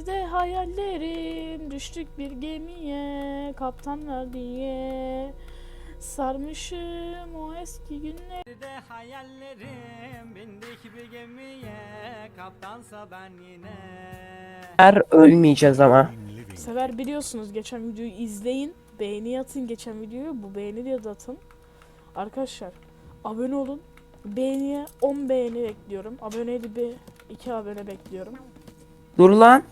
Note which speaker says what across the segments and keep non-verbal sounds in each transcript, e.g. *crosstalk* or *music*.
Speaker 1: Nerede hayallerim düştük bir gemiye kaptanlar diye sarmışım o eski günler.
Speaker 2: de hayallerim bindik bir gemiye kaptansa ben yine
Speaker 3: Her ölmeyeceğiz ama.
Speaker 1: Bu sefer biliyorsunuz geçen videoyu izleyin beğeni atın geçen videoyu bu beğeni de atın. Arkadaşlar abone olun beğeniye 10 beğeni bekliyorum aboneydi bir 2 abone bekliyorum.
Speaker 3: Dur lan.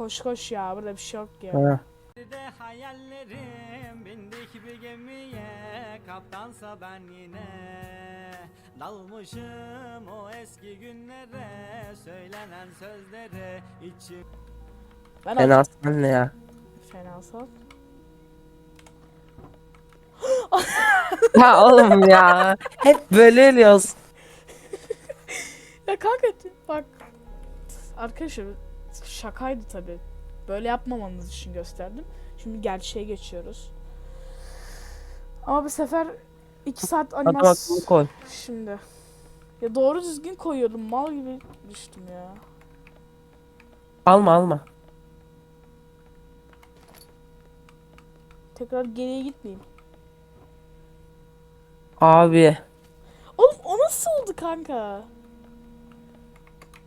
Speaker 1: Koş koş ya burada bir şey yok ya.
Speaker 3: Ha.
Speaker 2: de hayallerim bindik bir gemiye kaptansa ben yine dalmışım o eski günlere söylenen sözlere içim
Speaker 1: Ben
Speaker 3: Fena sen ne ya?
Speaker 1: Fenasal.
Speaker 3: Ya oğlum ya. Hep böyle ölüyoruz.
Speaker 1: Ya kanka bak. Arkadaşlar şakaydı tabi. Böyle yapmamanız için gösterdim. Şimdi gerçeğe geçiyoruz. Ama bu sefer 2 saat animasyon...
Speaker 3: koy.
Speaker 1: Şimdi. Ya doğru düzgün koyuyordum. Mal gibi düştüm ya.
Speaker 3: Alma alma.
Speaker 1: Tekrar geriye gitmeyeyim.
Speaker 3: Abi.
Speaker 1: Oğlum o nasıl oldu kanka?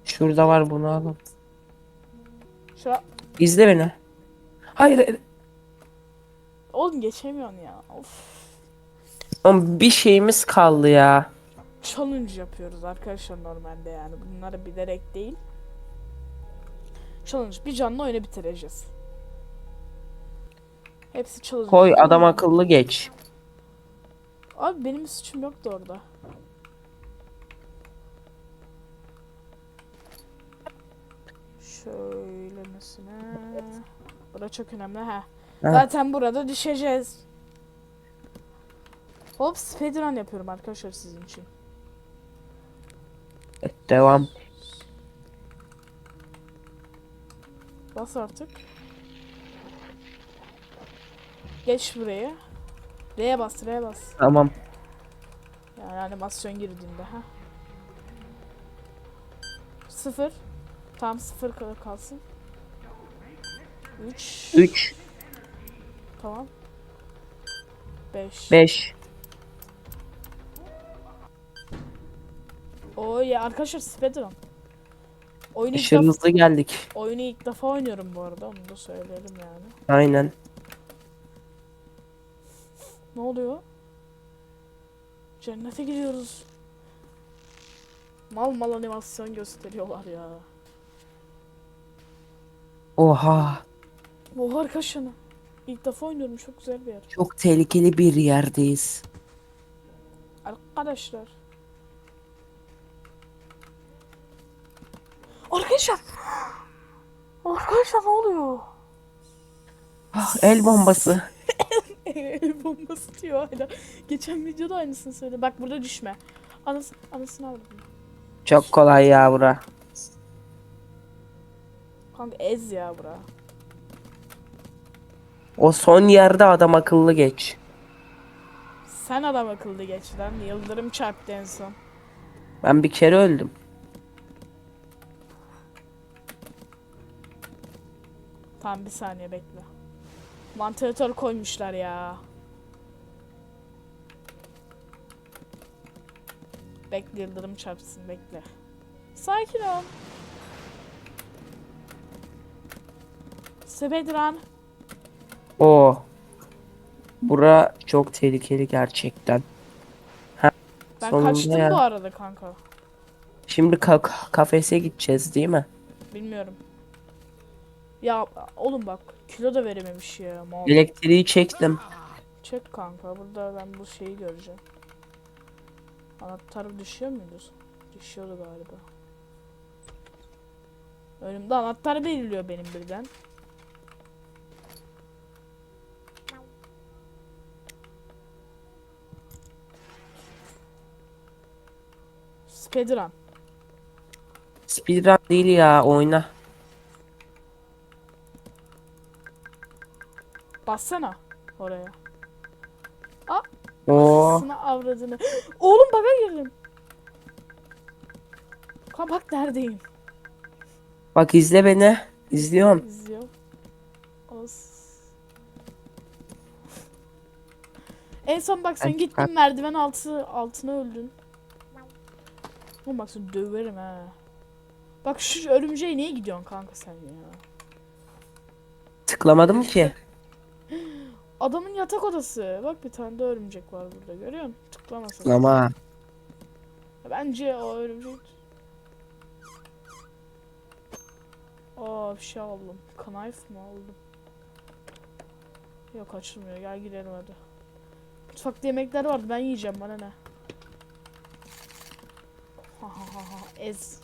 Speaker 3: Şurada var bunu alın.
Speaker 1: Şu
Speaker 3: İzle beni. Hayır. hayır.
Speaker 1: Oğlum geçemiyorsun ya. Of.
Speaker 3: Oğlum bir şeyimiz kaldı ya.
Speaker 1: challenge yapıyoruz arkadaşlar normalde yani. Bunları bilerek değil. Challenge. Bir canlı oyunu bitireceğiz. Hepsi challenge.
Speaker 3: Koy adam akıllı geç.
Speaker 1: Abi benim suçum yoktu orada. Şöylemesine. Bura çok önemli ha. Zaten burada düşeceğiz. Hop speedrun yapıyorum arkadaşlar sizin için.
Speaker 3: Evet, devam.
Speaker 1: Bas artık. Geç buraya. R'ye bas, R'ye bas.
Speaker 3: Tamam.
Speaker 1: Yani animasyon girdiğinde ha. Sıfır. Tam sıfır kalsın. Üç.
Speaker 3: 3,
Speaker 1: Tamam. Beş.
Speaker 3: 5.
Speaker 1: O ya arkadaşlar speedrun. Oyunu ilk,
Speaker 3: Aşırı
Speaker 1: def-
Speaker 3: hızlı geldik.
Speaker 1: oyunu ilk defa oynuyorum bu arada onu da söyleyelim yani.
Speaker 3: Aynen.
Speaker 1: Ne oluyor? Cennete gidiyoruz. Mal mal animasyon gösteriyorlar ya.
Speaker 3: Oha.
Speaker 1: Oha arkadaşlar. İlk defa oynuyorum çok güzel bir yer.
Speaker 3: Çok tehlikeli bir yerdeyiz.
Speaker 1: Arkadaşlar. Arkadaşlar. Arkadaşlar ne oluyor?
Speaker 3: Ah, el bombası. *laughs*
Speaker 1: El bombası diyor hala. Geçen videoda aynısını söyledi. Bak burada düşme. Anas anasını aldım.
Speaker 3: Çok kolay ya bura.
Speaker 1: Kanka ez ya bura.
Speaker 3: O son yerde adam akıllı geç.
Speaker 1: Sen adam akıllı geç lan. Yıldırım çarptı en son.
Speaker 3: Ben bir kere öldüm.
Speaker 1: Tamam bir saniye bekle. Vantilatör koymuşlar ya. Bekle yıldırım çarpsın bekle. Sakin ol. Speedrun.
Speaker 3: O. Bura çok tehlikeli gerçekten.
Speaker 1: Ben
Speaker 3: Sonunda
Speaker 1: kaçtım
Speaker 3: ya.
Speaker 1: bu arada kanka.
Speaker 3: Şimdi ka- kafese gideceğiz değil mi?
Speaker 1: Bilmiyorum. Ya oğlum bak kilo da verememiş ya. Mal.
Speaker 3: Elektriği çektim.
Speaker 1: Çek kanka burada ben bu şeyi göreceğim. Anahtar düşüyor muydu? Düşüyordu galiba. Önümde anahtar belirliyor benim birden. Speedrun.
Speaker 3: Speedrun değil ya oyna.
Speaker 1: Bassana oraya.
Speaker 3: Oo.
Speaker 1: Anasını avradını. *gasps* Oğlum baga girdim. Kanka bak neredeyim.
Speaker 3: Bak izle beni. İzliyorum.
Speaker 1: İzliyorum. As. En son bak sen gittin merdiven altı altına öldün. Oğlum bak seni döverim ha. Bak şu örümceğe niye gidiyorsun kanka sen ya?
Speaker 3: Tıklamadım ki. *gasps*
Speaker 1: Adamın yatak odası. Bak bir tane de örümcek var burada görüyor musun? Tıklamasın.
Speaker 3: Tıklama.
Speaker 1: Bence o örümcek. Aa bir şey aldım. Knife mı aldım? Yok açılmıyor. Gel gidelim hadi. Mutfakta yemekler vardı. Ben yiyeceğim bana ne? Ez.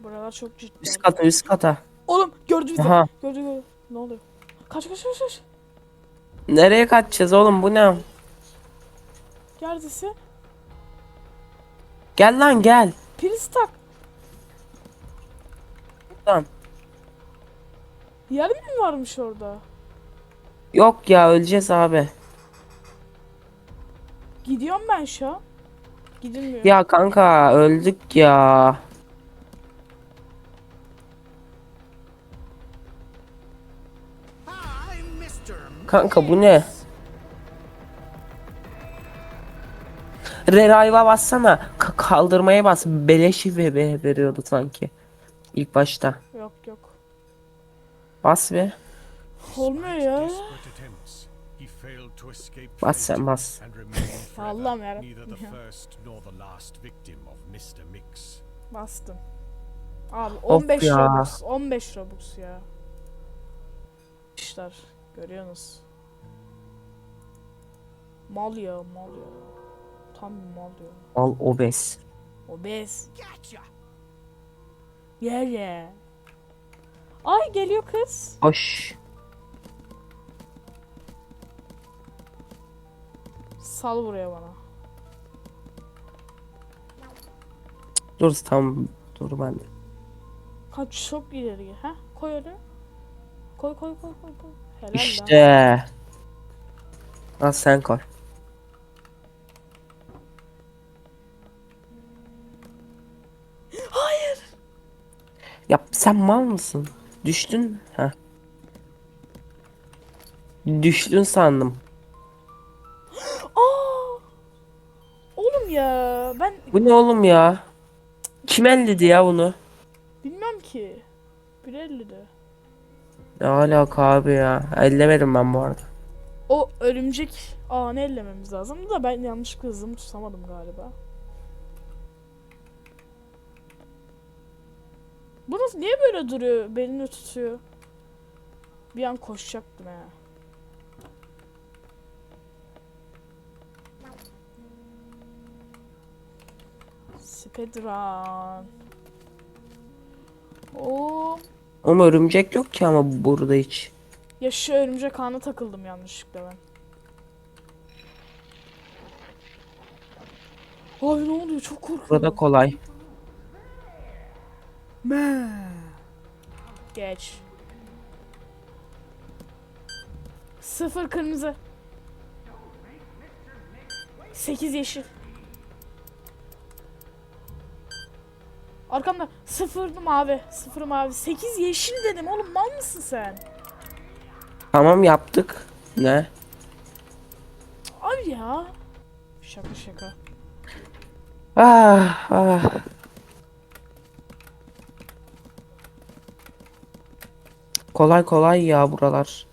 Speaker 1: Buralar çok ciddi.
Speaker 3: Üst kata üst kata.
Speaker 1: Oğlum gördü bizi.
Speaker 3: Aha.
Speaker 1: Gördü gördü. Ne oluyor? Kaç kaç kaç kaç.
Speaker 3: Nereye kaçacağız oğlum bu ne?
Speaker 1: Neredesin?
Speaker 3: Gel lan gel.
Speaker 1: Priz tak.
Speaker 3: Lan.
Speaker 1: Yer mi varmış orada?
Speaker 3: Yok ya öleceğiz abi.
Speaker 1: Gidiyorum ben şu an. Gidilmiyor.
Speaker 3: Ya kanka öldük ya. Kanka bu ne? Rerayva bassana. Ka- kaldırmaya bas. Beleşi ve ve veriyordu sanki. İlk başta.
Speaker 1: Yok yok.
Speaker 3: Bas be.
Speaker 1: Olmuyor ya.
Speaker 3: Bas sen bas.
Speaker 1: Allah'ım
Speaker 4: forever
Speaker 1: yarabbim
Speaker 4: neither the
Speaker 1: ya.
Speaker 4: first nor the last victim of Mr. Mix.
Speaker 1: Bastım. Abi
Speaker 3: Of
Speaker 1: 15
Speaker 3: ya.
Speaker 1: Robux. 15 Robux ya. İşler. Görüyorsunuz. Mal ya mal ya. Tam bir mal ya.
Speaker 3: Al obez.
Speaker 1: Obez. Yeah. Ay geliyor kız.
Speaker 3: Hoş.
Speaker 1: Sal buraya bana.
Speaker 3: Dur tam dur ben de.
Speaker 1: Kaç çok ileri. Ha? Koy öyle. Koy koy koy koy koy. Helal lan.
Speaker 3: İşte. Al sen koy.
Speaker 1: Hayır.
Speaker 3: Ya sen mal mısın? Düştün. Ha. Düştün sandım. Bu ne oğlum ya? Kim elledi ya bunu?
Speaker 1: bilmem ki. 1.50'de.
Speaker 3: Ne alaka abi ya? Ellemedim ben bu arada.
Speaker 1: O örümcek ağını ellememiz lazım da ben yanlışlıkla hızımı tutamadım galiba. Bu nasıl niye böyle duruyor? Belini tutuyor. Bir an koşacaktım ha. Speedrun. Oo.
Speaker 3: Ama örümcek yok ki ama burada hiç.
Speaker 1: Ya şu örümcek ağına takıldım yanlışlıkla ben. Abi ne oluyor? Çok korkuyorum.
Speaker 3: Burada kolay.
Speaker 1: Geç. Sıfır kırmızı. Sekiz yeşil. Arkamda sıfır mavi. Sıfır mavi. Sekiz yeşil dedim oğlum mal mısın sen?
Speaker 3: Tamam yaptık. Ne?
Speaker 1: Abi ya. Şaka şaka.
Speaker 3: Ah ah. Kolay kolay ya buralar.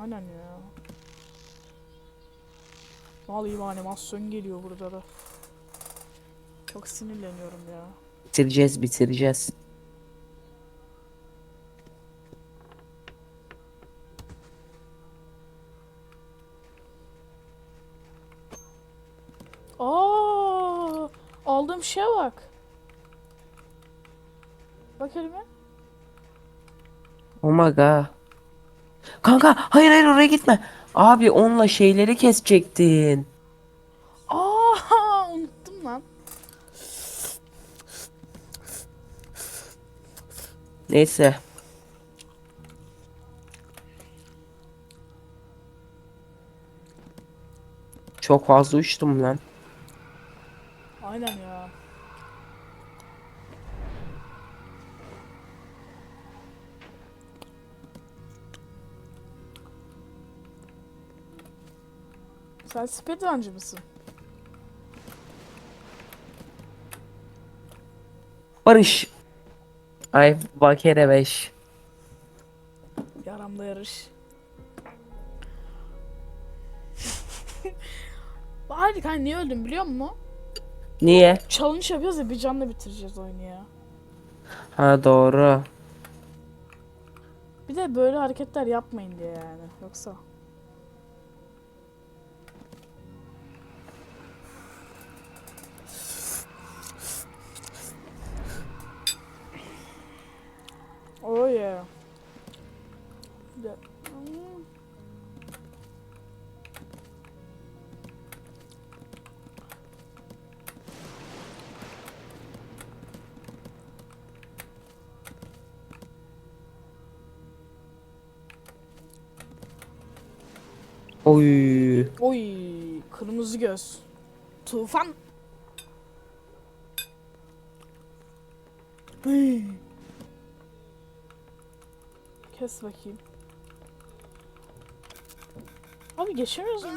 Speaker 1: Aynen ya. Vallahi bir animasyon geliyor burada da. Çok sinirleniyorum ya.
Speaker 3: Bitireceğiz bitireceğiz.
Speaker 1: Aa, aldığım şeye bak. Bak elime.
Speaker 3: Oh my god. Kanka hayır hayır oraya gitme. Abi onunla şeyleri kesecektin.
Speaker 1: Aa,
Speaker 3: Neyse. Çok fazla uçtum lan.
Speaker 1: Aynen ya. Sen speedruncı mısın?
Speaker 3: Barış Ay bakere 5.
Speaker 1: Yaramda yarış. *laughs* Hayır kanka niye öldüm biliyor musun?
Speaker 3: Niye?
Speaker 1: Challenge yapıyoruz ya bir canla bitireceğiz oyunu ya.
Speaker 3: Ha doğru.
Speaker 1: Bir de böyle hareketler yapmayın diye yani. Yoksa. Oh yeah. Hmm.
Speaker 3: Oy.
Speaker 1: Oy, kırmızı göz. Tufan. Hey. Kes bakayım. Abi geçemiyoruz mu?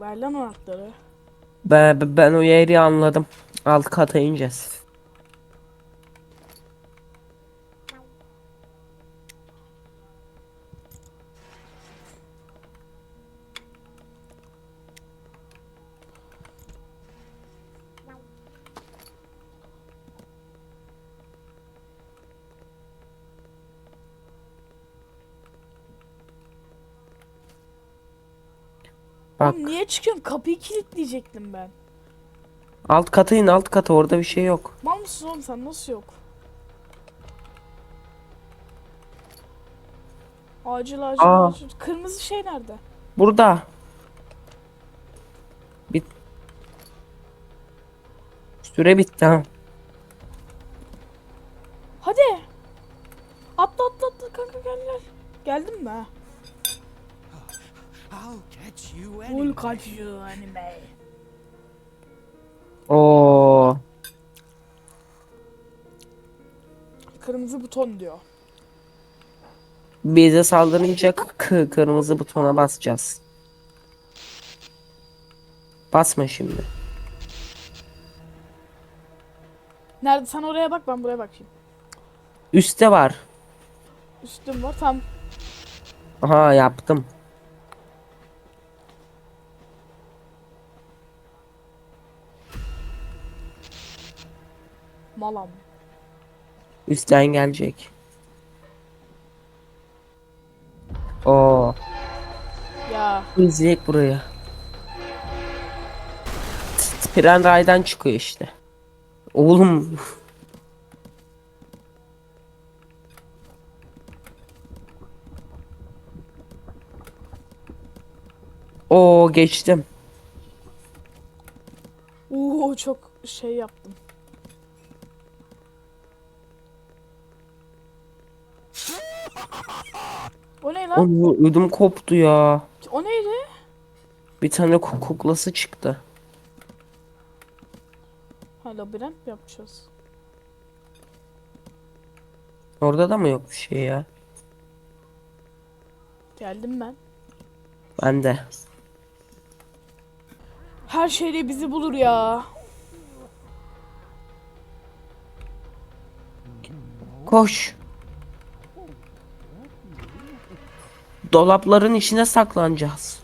Speaker 1: Ver lan anahtarı.
Speaker 3: Ben, ben o yeri anladım. Alt kata ineceğiz. Bak
Speaker 1: Oğlum niye çıkıyorsun? Kapıyı kilitleyecektim ben.
Speaker 3: alt kata in alt kata orada bir şey yok.
Speaker 1: Mal mısın oğlum sen nasıl yok? Acil acil
Speaker 3: Aa.
Speaker 1: acil. Kırmızı şey nerede?
Speaker 3: Burada. Bit. Süre bitti ha.
Speaker 1: Hadi. Atla atla atla kanka gel gel. Geldin mi?
Speaker 2: I'll catch you anyway.
Speaker 3: Oo.
Speaker 1: Kırmızı buton diyor.
Speaker 3: Bize saldırınca k- kırmızı butona basacağız. Basma şimdi.
Speaker 1: Nerede? Sen oraya bak ben buraya bakayım.
Speaker 3: Üste var.
Speaker 1: Üstüm var tam.
Speaker 3: Aha yaptım.
Speaker 1: Malam.
Speaker 3: Üstten gelecek. Oo.
Speaker 1: Ya
Speaker 3: İzleyek burayı. Tren raydan çıkıyor işte. Oğlum. Oo geçtim.
Speaker 1: Oo çok şey yaptım. Lan?
Speaker 3: Oo, ödüm koptu ya.
Speaker 1: O neydi?
Speaker 3: Bir tane ku- kuklası çıktı.
Speaker 1: Ha labirent mi yapacağız?
Speaker 3: Orada da mı yok bir şey ya?
Speaker 1: Geldim ben.
Speaker 3: Ben de.
Speaker 1: Her şeyle bizi bulur ya.
Speaker 3: Koş. Dolapların içine saklanacağız.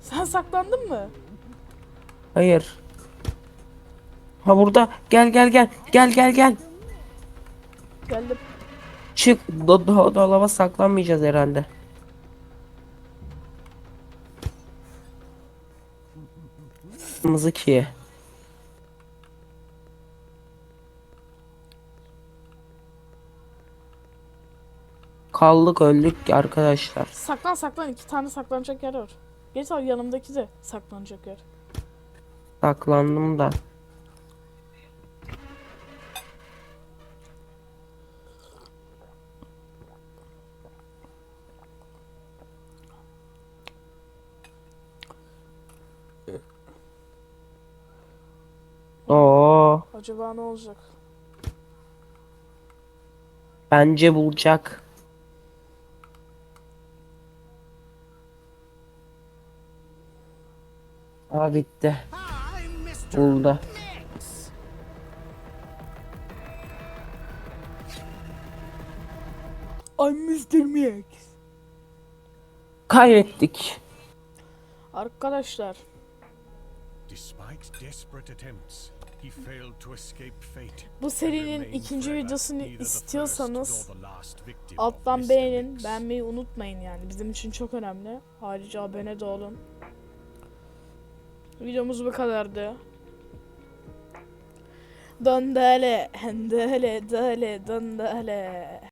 Speaker 1: Sen saklandın mı?
Speaker 3: Hayır. Ha burada. Gel gel gel. Gel gel gel.
Speaker 1: Geldim.
Speaker 3: Çık. Do do dolaba saklanmayacağız herhalde. Kırmızı ki. Kaldık öldük arkadaşlar.
Speaker 1: Saklan saklan iki tane saklanacak yer var. Geç abi yanımdaki de saklanacak yer.
Speaker 3: Saklandım da. Oo.
Speaker 1: Acaba ne olacak?
Speaker 3: Bence bulacak. Aa bitti. Buldu.
Speaker 1: I'm Mr. Mix.
Speaker 3: Kaybettik.
Speaker 1: Arkadaşlar
Speaker 4: Despite desperate attempts, he failed to escape fate.
Speaker 1: bu serinin ikinci videosunu istiyorsanız alttan beğenin. Beğenmeyi unutmayın yani. Bizim için çok önemli. Ayrıca abone de olun. Videomuz bu kadardı. Dondale, dale, dale, dondale.